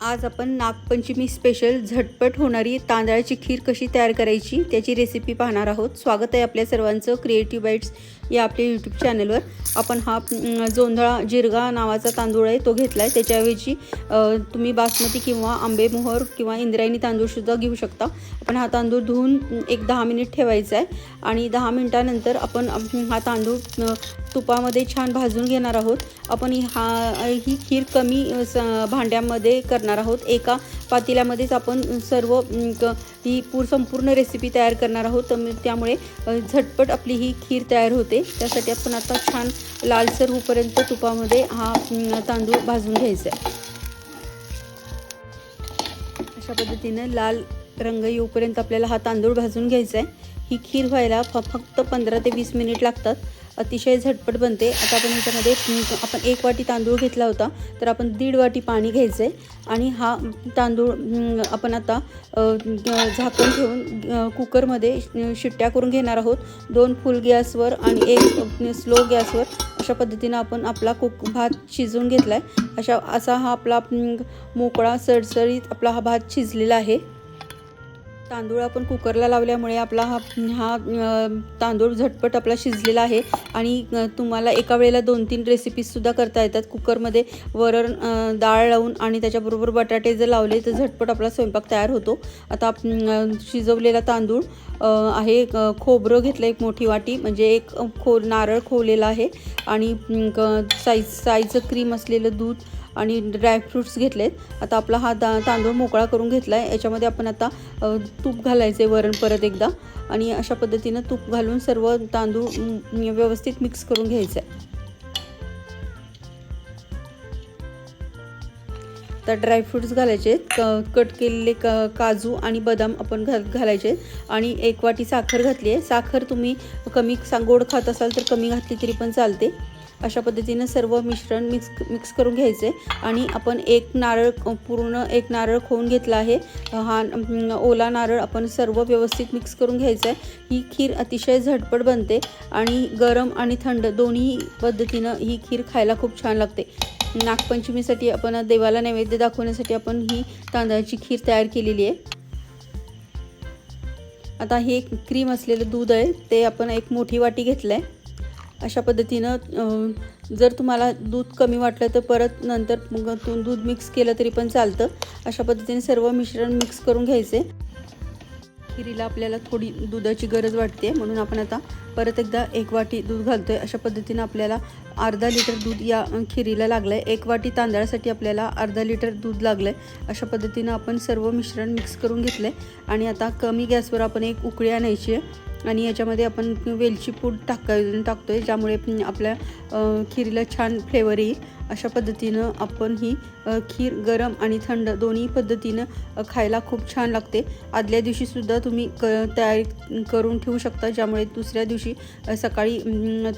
आज आपण नागपंचमी स्पेशल झटपट होणारी तांदळाची खीर कशी तयार करायची त्याची रेसिपी पाहणार आहोत. स्वागत आहे आपल्या सर्वांचं क्रिएटिव्ह बाईट्स या आपल्या यूट्यूब चॅनलवर आपण हा जोंधळा जिरगा नावाचा तांदूळ आहे तो घेतला आहे त्याच्याऐवजी तुम्ही बासमती किंवा आंबेमोहर किंवा इंद्रायणी तांदूळसुद्धा घेऊ शकता. आपण हा तांदूळ धुवून एक दहा मिनिट ठेवायचा आहे आणि दहा मिनिटानंतर आपण हा तांदूळ तुपामध्ये छान भाजून घेणार आहोत. आपण हा ही खीर कमी भांड्यामध्ये करणार आहोत. एका पातेल्यामध्येच आपण सर्व ही पूर संपूर्ण रेसिपी तयार करणार आहोत. तर त्यामुळे झटपट आपली ही खीर तयार होते. त्यासाठी आपण आता छान लालसर होईपर्यंत तुपामध्ये हा तांदूळ भाजून घ्यायचा आहे. अशा पद्धतीने लाल रंग येऊपर्यंत आपल्याला हा तांदूळ भाजून घ्यायचा आहे. ही खीर व्हायला फ फक्त पंधरा ते वीस मिनिट लागतात. अतिशय झटपट बनते. आता आपण ह्याच्यामध्ये आपण एक वाटी तांदूळ घेतला होता तर आपण दीड वाटी पाणी घ्यायचं आहे आणि हा तांदूळ आपण आता झाकून झाकण ठेवून कुकरमध्ये शिट्ट्या करून घेणार आहोत. दोन फुल गॅसवर आणि एक स्लो गॅसवर अशा पद्धतीनं आपण आपला कुक भात शिजवून घेतला आहे अशा असा हा आपला मोकळा सडसडीत आपला हा भात शिजलेला आहे. तांदूळ आपण कुकरला लावल्यामुळे आपला हा हा तांदूळ झटपट आपला शिजलेला आहे. आणि तुम्हाला एका वेळेला दोन तीन रेसिपीजसुद्धा करता येतात. कुकरमध्ये वरण डाळ लावून आणि त्याच्याबरोबर बटाटे जर लावले तर झटपट आपला स्वयंपाक तयार होतो. आता शिजवलेला तांदूळ आहे खोबरं घेतलं एक मोठी वाटी. म्हणजे एक खो नारळ खोवलेला आहे. आणि क- साईज साईजचं क्रीम असलेलं दूध आणि ड्रायफ्रूट्स घेतलेत. आता आपला हा दा तांदूळ मोकळा करून घेतला आहे याच्यामध्ये आपण आता तूप घालायचं आहे वरण परत एकदा. आणि अशा पद्धतीनं तूप घालून सर्व तांदूळ व्यवस्थित मिक्स करून घ्यायचं आहे तर ड्रायफ्रूट्स घालायचे आहेत क कट केलेले क काजू आणि बदाम आपण घाल घालायचे आणि एक वाटी साखर घातली आहे साखर तुम्ही कमी सा गोड खात असाल तर कमी घातली तरी पण चालते. अशा पद्धतीनं सर्व मिश्रण मिक्स मिक्स करून घ्यायचं. आहे आणि आपण एक नारळ पूर्ण एक नारळ खोवून घेतला आहे. हा ओला नारळ आपण सर्व व्यवस्थित मिक्स करून घ्यायचं आहे. ही खीर अतिशय झटपट बनते आणि गरम आणि थंड दोन्ही पद्धतीनं ही खीर खायला खूप छान लागते. नागपंचमीसाठी आपण देवाला नैवेद्य दाखवण्यासाठी आपण ही तांदळाची खीर तयार केलेली आहे. आता हे क्रीम असलेलं दूध आहे. ते आपण एक मोठी वाटी घेतलं आहे अशा पद्धतीनं जर तुम्हाला दूध कमी वाटलं तर परत नंतर मग दूध मिक्स केलं तरी पण चालतं. अशा पद्धतीने सर्व मिश्रण मिक्स करून घ्यायचे. खिरीला आपल्याला थोडी दुधाची गरज वाटते म्हणून आपण आता परत एकदा एक वाटी दूध घालतोय. अशा पद्धतीनं आपल्याला अर्धा लिटर दूध या खिरीला लागलं आहे एक वाटी तांदळासाठी आपल्याला अर्धा लिटर दूध लागलं आहे अशा पद्धतीनं आपण सर्व मिश्रण मिक्स करून घेतलं आहे आणि आता कमी गॅसवर आपण एक उकळी आणायची आहे. आणि याच्यामध्ये आपण वेलची पूड टाका टाकतो आहे ज्यामुळे आपल्या अं, खिरीला छान फ्लेवर येईल. अशा पद्धतीनं आपण ही खीर गरम आणि थंड दोन्ही पद्धतीनं खायला खूप छान लागते. आदल्या दिवशीसुद्धा तुम्ही क तयारी करून ठेवू शकता ज्यामुळे दुसऱ्या दिवशी सकाळी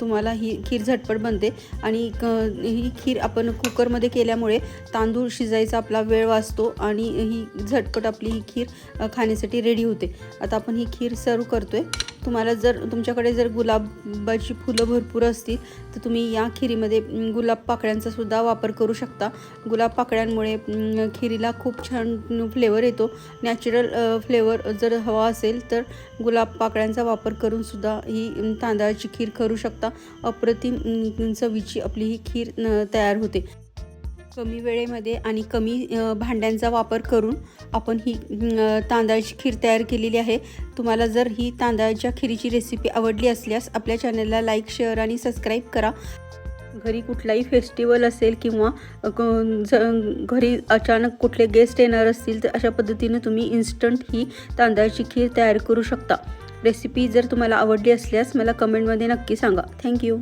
तुम्हाला ही खीर झटपट बनते. आणि क ही खीर आपण कुकरमध्ये केल्यामुळे तांदूळ शिजायचा आपला वेळ वाचतो आणि ही झटपट आपली ही खीर खाण्यासाठी रेडी होते. आता आपण ही खीर सर्व करतो आहे तुम्हाला जर तुमच्याकडे जर गुलाबाची फुलं भरपूर असतील तर तुम्ही या खिरीमध्ये गुलाब पाकळ्यांचा सुद्धा वापर करू शकता. गुलाब पाकळ्यांमुळे खिरीला खूप छान फ्लेवर येतो. नॅचरल फ्लेवर जर हवा असेल तर गुलाब पाकळ्यांचा वापर करून सुद्धा ही तांदळाची खीर करू शकता. अप्रतिम चवीची आपली ही खीर तयार होते. कमी वेळेमध्ये आणि कमी भांड्यांचा वापर करून आपण ही तांदळाची खीर तयार केलेली आहे. तुम्हाला जर ही तांदळाच्या खिरीची रेसिपी आवडली असल्यास आपल्या चॅनलला लाईक शेअर आणि सबस्क्राईब करा. घरी कुठलाही फेस्टिवल असेल किंवा घरी अचानक कुठले गेस्ट येणार असतील तर अशा पद्धतीनं तुम्ही इन्स्टंट ही तांदळाची खीर तयार करू शकता. रेसिपी जर तुम्हाला आवडली असल्यास मला कमेंटमध्ये नक्की सांगा. थँक्यू